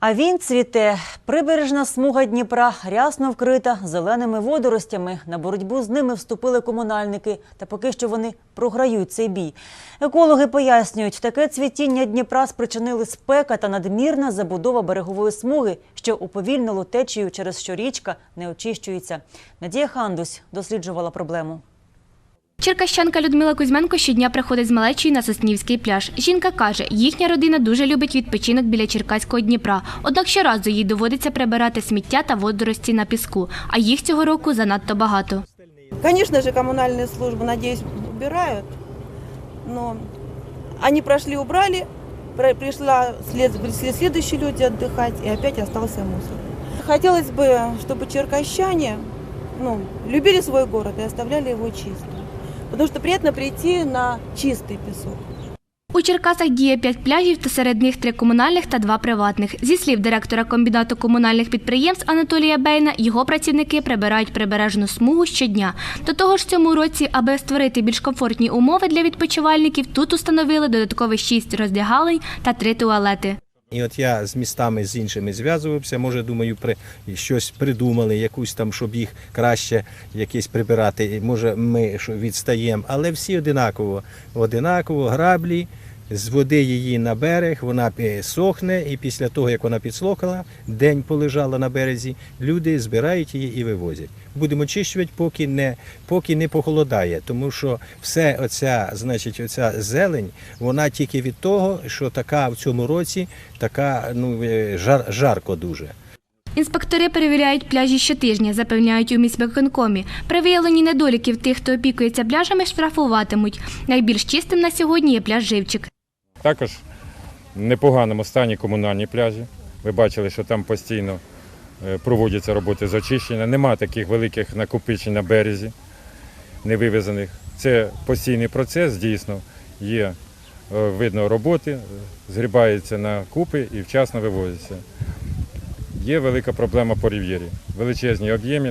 А він цвіте. Прибережна смуга Дніпра рясно вкрита зеленими водоростями. На боротьбу з ними вступили комунальники. Та поки що вони програють цей бій. Екологи пояснюють, таке цвітіння Дніпра спричинили спека та надмірна забудова берегової смуги, що уповільнило течію, через що річка не очищується. Надія Хандусь досліджувала проблему. Черкащанка Людмила Кузьменко щодня приходить з малечою на Соснівський пляж. Жінка каже, їхня родина дуже любить відпочинок біля Черкаського Дніпра. Однак щоразу їй доводиться прибирати сміття та водорості на піску, а їх цього року занадто багато. Конечно же, коммунальные службы, надеюсь, убирают, но они прошли, убрали, про- пришла след, пришли следующие люди отдыхать, и опять остался мусор. Хотелось бы, чтобы черкащане ну, любили свой город и оставляли его чистым. Потому что приятно прийти на чистый песок. У Черкасах діє п'ять пляжів, та серед них три комунальних та два приватних. Зі слів директора комбінату комунальних підприємств Анатолія Бейна, його працівники прибирають прибережну смугу щодня. До того ж, цьому році, аби створити більш комфортні умови для відпочивальників, тут установили додаткових шість роздягалень та три туалети. І от я з містами з іншими зв'язувався, може, думаю, при щось придумали, якусь там, щоб їх краще якісь прибирати. Може, ми відстаємо, але всі одинаково. Одинаково, граблі, з води її на берег, вона сохне, і після того, як вона підсохла, день полежала на березі, люди збирають її і вивозять. Будемо очищувати, поки не, поки не похолодає, тому що все оця, значить, оця зелень, вона тільки від того, що така в цьому році така ну, е, жар, жарко дуже. Інспектори перевіряють пляжі щотижня, запевняють у міськвиконкомі. При виявленні недоліків тих, хто опікується пляжами, штрафуватимуть. Найбільш чистим на сьогодні є пляж Живчик. Також в непоганому стані комунальні пляжі. Ви бачили, що там постійно е, проводяться роботи з очищення. Нема таких великих накопичень на березі, невивезених. Це постійний процес, дійсно. Є е, видно роботи, е, згрібаються на купи і вчасно вивозяться. Є велика проблема по рів'єрі. Величезні об'єми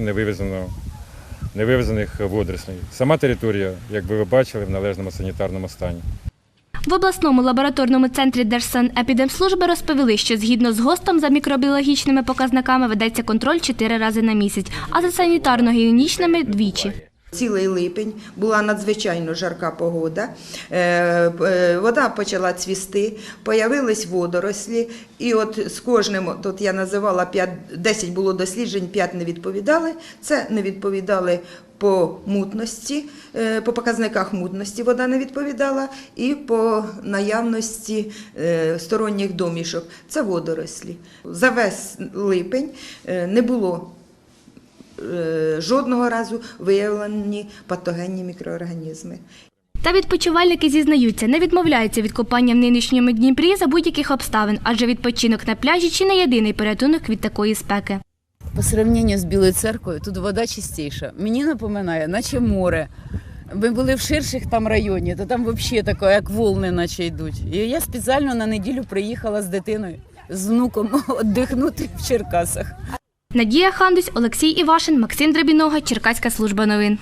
невивезених водорослей. Сама територія, як би ви бачили, в належному санітарному стані. В обласному лабораторному центрі Держсанепідемслужби розповіли, що згідно з ГОСТом за мікробіологічними показниками ведеться контроль чотири рази на місяць, а за санітарно-гігієнічними – двічі. Цілий липень була надзвичайно жарка погода, е, е, вода почала цвісти, появились водорослі, і от з кожним, тут я називала 5, 10 було досліджень, 5 не відповідали. Це не відповідали по мутності, е, по показниках мутності вода не відповідала, і по наявності сторонніх домішок. Це водорослі. За весь липень не було жодного разу виявлені патогенні мікроорганізми. Та відпочивальники зізнаються, не відмовляються від купання в нинішньому Дніпрі за будь-яких обставин, адже відпочинок на пляжі чи не єдиний порятунок від такої спеки. По сравненню з Білою церквою тут вода чистіша. Мені напоминає, наче море. Ми були в ширших там районі, то там взагалі таке, як волни наче йдуть. І я спеціально на неділю приїхала з дитиною, з внуком віддихнути в Черкасах. Надія Хандусь, Олексій Івашин, Максим Драбінога, Черкаська служба новин.